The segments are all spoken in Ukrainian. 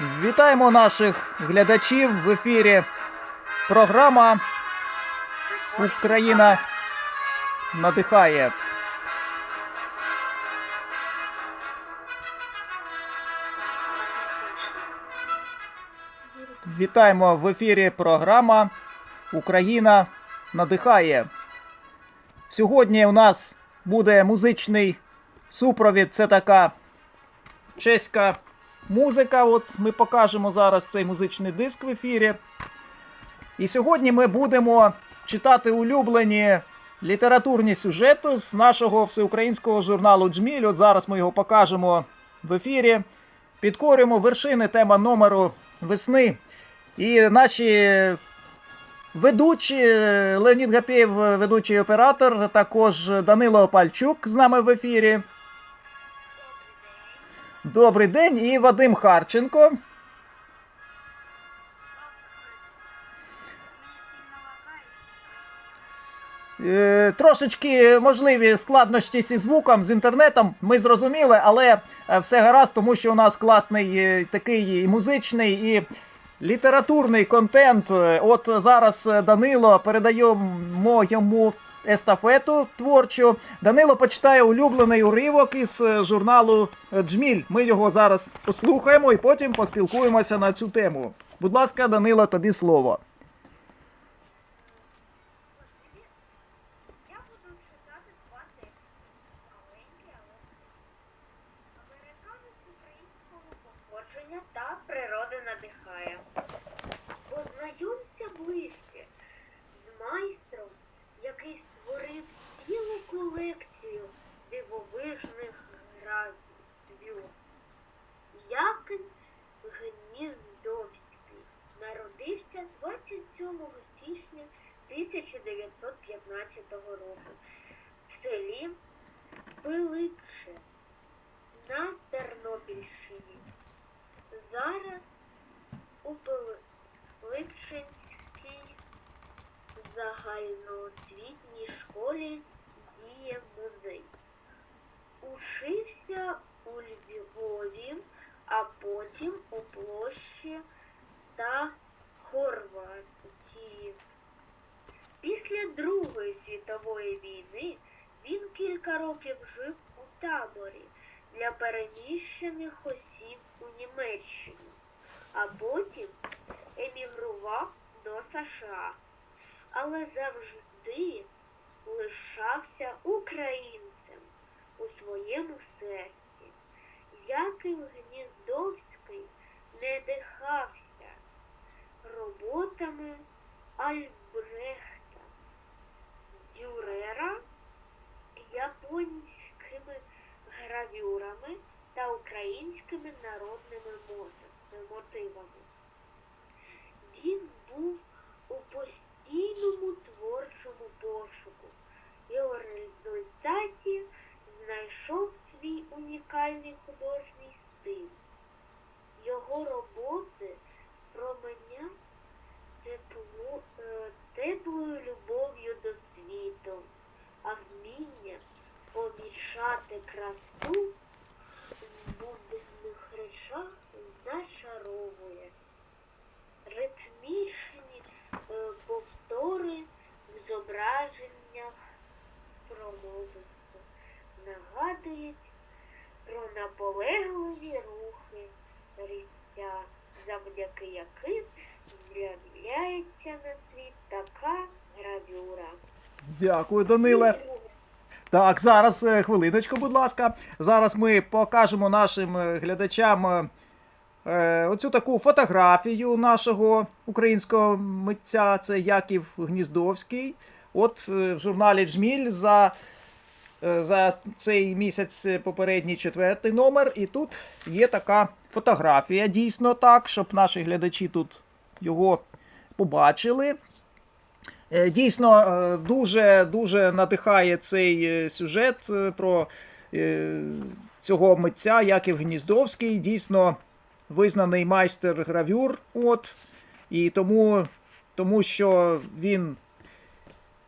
Вітаємо наших глядачів в ефірі. Програма Україна надихає. Вітаємо в ефірі. Програма Україна надихає. Сьогодні у нас буде музичний супровід. Це така чеська музика. От ми покажемо зараз цей музичний диск в ефірі. І сьогодні ми будемо читати улюблені літературні сюжети з нашого всеукраїнського журналу Джміль. От зараз ми його покажемо в ефірі. Підкорюємо вершини тема номеру весни. І наші ведучі Леонід Гапєєв, ведучий оператор, також Данило Пальчук з нами в ефірі. Добрий день і Вадим Харченко. Е, Трошечки можливі складнощі зі звуком, з інтернетом. Ми зрозуміли, але е, все гаразд, тому що у нас класний е, такий і музичний і літературний контент. От зараз Данило передаємо йому естафету творчу. Данило почитає улюблений уривок із е, журналу е, Джміль. Ми його зараз послухаємо і потім поспілкуємося на цю тему. Будь ласка, Данило, тобі слово. Та природа надихає. Познайомся ближче з майстром, колекцію дивовижних гравюр. Якин Гніздовський народився 27 січня 1915 року в селі Пилипче на Тернопільщині. Зараз у Пилипчинській загальноосвітній школі діє музей. Учився у Львові, а потім у площі та Хорватії. Після Другої світової війни він кілька років жив у таборі для переміщених осіб у Німеччині, а потім емігрував до США, але завжди лишався українцем у своєму серці. Яків Гніздовський не дихався роботами Альбрехта Дюрера, японськими гравюрами та українськими народними мото- помішати красу в буденних речах зачаровує. Ритмічні е, повтори в зображеннях промовисто нагадують про наполегливі рухи різця, завдяки яким з'являється на світ така гравюра. Дякую, Даниле. Так, зараз е, хвилиночку, будь ласка. Зараз ми покажемо нашим е, глядачам е, оцю таку фотографію нашого українського митця. Це Яків Гніздовський. От в журналі Джміль за, за цей місяць попередній четвертий номер. І тут є така фотографія, дійсно так, щоб наші глядачі тут його побачили. Е, Дійсно, е, дуже дуже надихає цей е, сюжет про цього митця Яків Гніздовський. Дійсно визнаний майстер гравюр. От, і тому, тому що він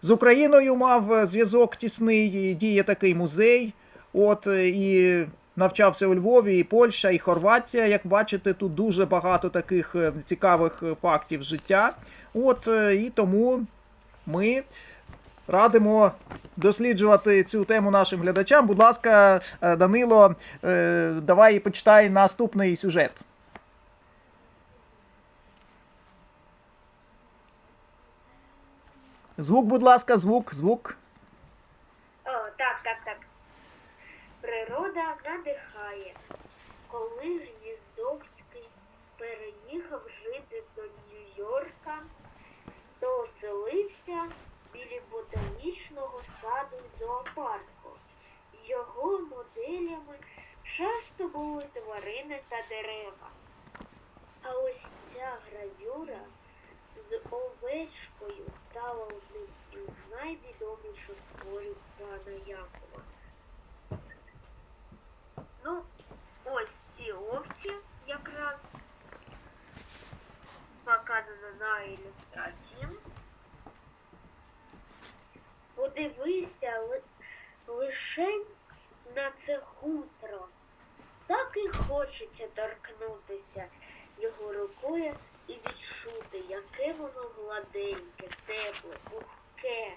з Україною мав зв'язок тісний, діє такий музей. От, і навчався у Львові, і Польща, і Хорватія. Як бачите, тут дуже багато таких цікавих фактів життя. От і тому ми радимо досліджувати цю тему нашим глядачам. Будь ласка, е, Данило, е, давай почитай наступний сюжет. Звук, будь ласка, звук, звук. О, так, так, так. Природа надихає. Коли Гніздовський переїхав жити до Нью-Йорка, то оселився біля ботанічного саду зоопарку. Його моделями часто були тварини та дерева. А ось ця гравюра з овечкою стала одним із найвідоміших творів пана Якова. Ну, ось ці овці якраз показано на ілюстрації. Подивися ли, лишень на це хутро. Так і хочеться торкнутися його рукою і відчути, яке воно гладеньке, тепле, пухке.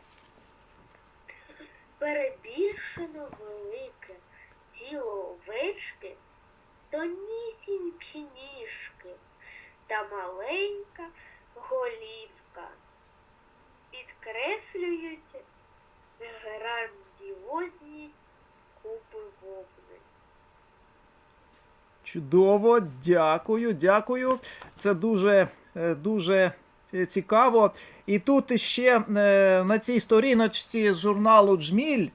Перебільшено велике тіло овечки, тонісінькі ніжки та маленька голівка підкреслюють грандіозність купи вовни. Чудово, дякую, дякую. Це дуже, е, дуже е, цікаво. І тут ще е, на цій сторіночці з журналу Джміль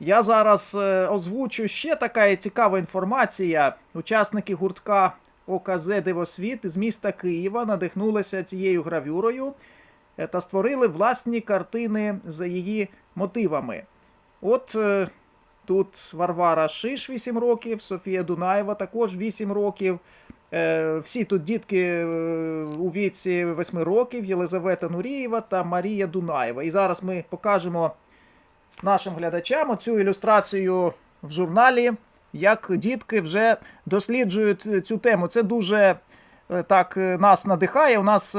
я зараз озвучу ще така цікава інформація. Учасники гуртка ОКЗ Дивосвіт з міста Києва надихнулися цією гравюрою та створили власні картини за її мотивами. От е, Тут Варвара Шиш 8 років, Софія Дунаєва також 8 років. Е, Всі тут дітки е, у віці 8 років, Єлизавета Нурієва та Марія Дунаєва. І зараз ми покажемо нашим глядачам оцю ілюстрацію в журналі, як дітки вже досліджують цю тему. Це дуже е, так е, нас надихає. У нас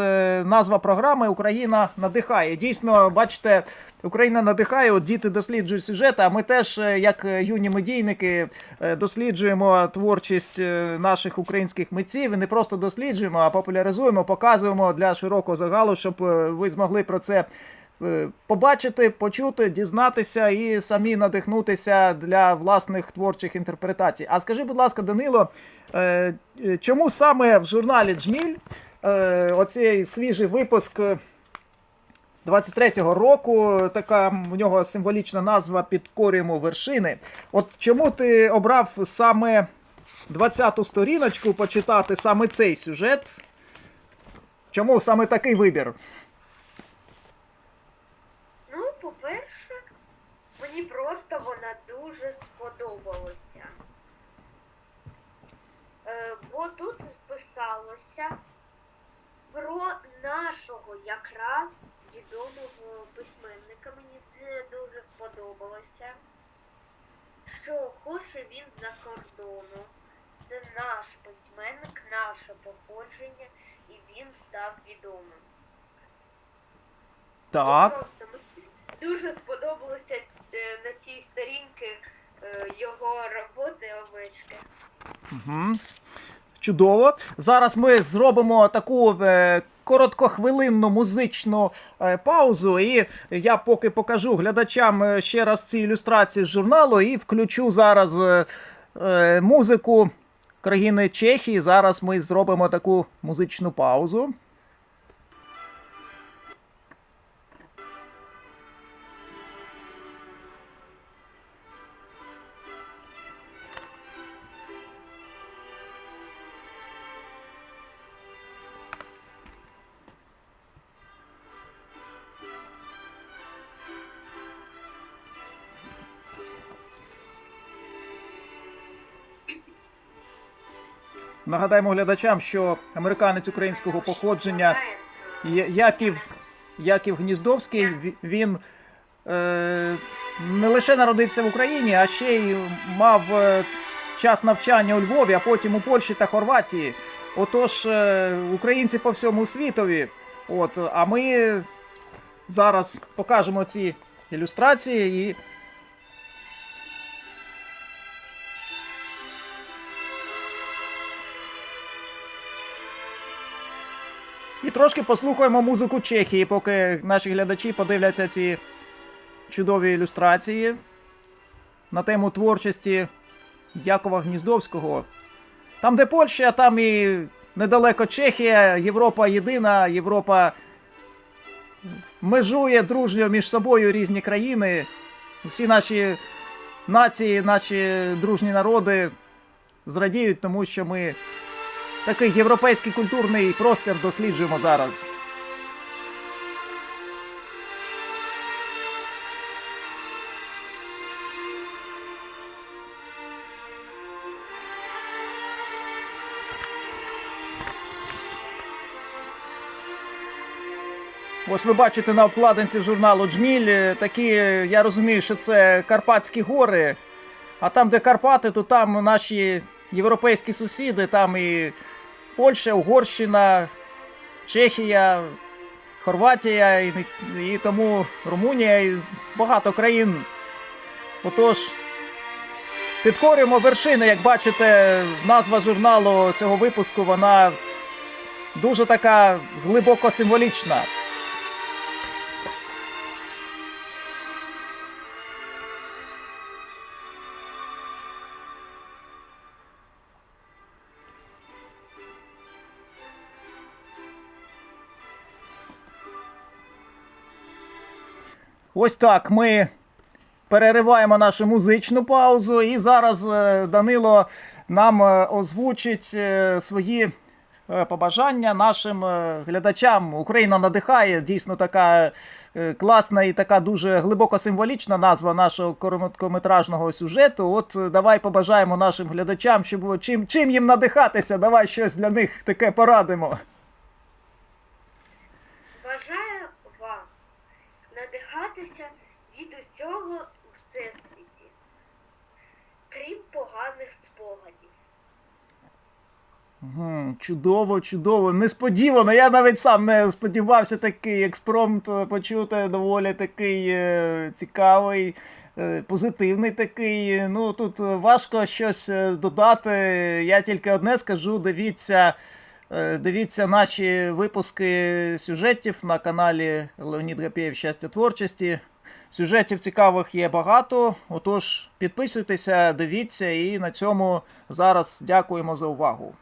назва програми Україна надихає. Дійсно, бачите, Україна надихає. От діти досліджують сюжети. А ми теж, е, як е, юні медійники, е, досліджуємо творчість наших українських митців. І не просто досліджуємо, а популяризуємо, показуємо для широкого загалу, щоб ви змогли про це. Побачити, почути, дізнатися і самі надихнутися для власних творчих інтерпретацій. А скажи, будь ласка, Данило, чому саме в журналі Джміль оцей свіжий випуск 23-го року, така в нього символічна назва Підкорюємо вершини. От чому ти обрав саме 20-ту сторіночку почитати саме цей сюжет? Чому саме такий вибір? Ну, по-перше, мені просто вона дуже сподобалася. Е, бо тут писалося про нашого якраз відомого письменника. Мені це дуже сподобалося. Що хоче він за кордону. Це наш письменник, наше походження, і він став відомим. Так. Просто мені дуже сподобалося е, на цій сторінці е, його роботи овечки. Угу. Чудово. Зараз ми зробимо таку е, короткохвилинну музичну е, паузу. І я поки покажу глядачам е, ще раз ці ілюстрації з журналу і включу зараз е, е, музику країни Чехії. Зараз ми зробимо таку музичну паузу. Нагадаємо глядачам, що американець українського походження Яків, Яків Гніздовський, він е, не лише народився в Україні, а ще й мав е, час навчання у Львові, а потім у Польщі та Хорватії. Отож, е, українці по всьому світові. От, а ми зараз покажемо ці ілюстрації і. І трошки послухаємо музику Чехії, поки наші глядачі подивляться ці чудові ілюстрації на тему творчості Якова Гніздовського. Там, де Польща, там і недалеко Чехія, Європа єдина, Європа межує дружньо між собою різні країни. Всі наші нації, наші дружні народи зрадіють, тому що ми такий європейський культурний простір досліджуємо зараз. Ось ви бачите на обкладинці журналу Джміль е, такі, е, я розумію, що це Карпатські гори. А там, де Карпати, то там наші європейські сусіди, там і Польща, Угорщина, Чехія, Хорватія, і, і тому Румунія, і багато країн. Отож, підкорюємо вершини, як бачите, назва журналу цього випуску, вона дуже така глибоко символічна. Ось так ми перериваємо нашу музичну паузу, і зараз е, Данило нам е, озвучить е, свої побажання нашим глядачам. Україна надихає. Дійсно така класна і така дуже глибоко символічна назва нашого короткометражного сюжету. От давай побажаємо нашим глядачам, щоб чим, чим їм надихатися. Давай щось для них таке порадимо. Від у всесвіті, крім поганих спогадів. Мгм, Чудово, чудово, несподівано. Я навіть сам не сподівався такий експромт е, почути, доволі такий е, цікавий, е, позитивний такий. Ну тут е, важко щось додати. Я тільки одне скажу: дивіться. Дивіться наші випуски сюжетів на каналі Леонід Гапєєв Щастя творчості. Сюжетів цікавих є багато. Отож, підписуйтеся, дивіться, і на цьому зараз дякуємо за увагу.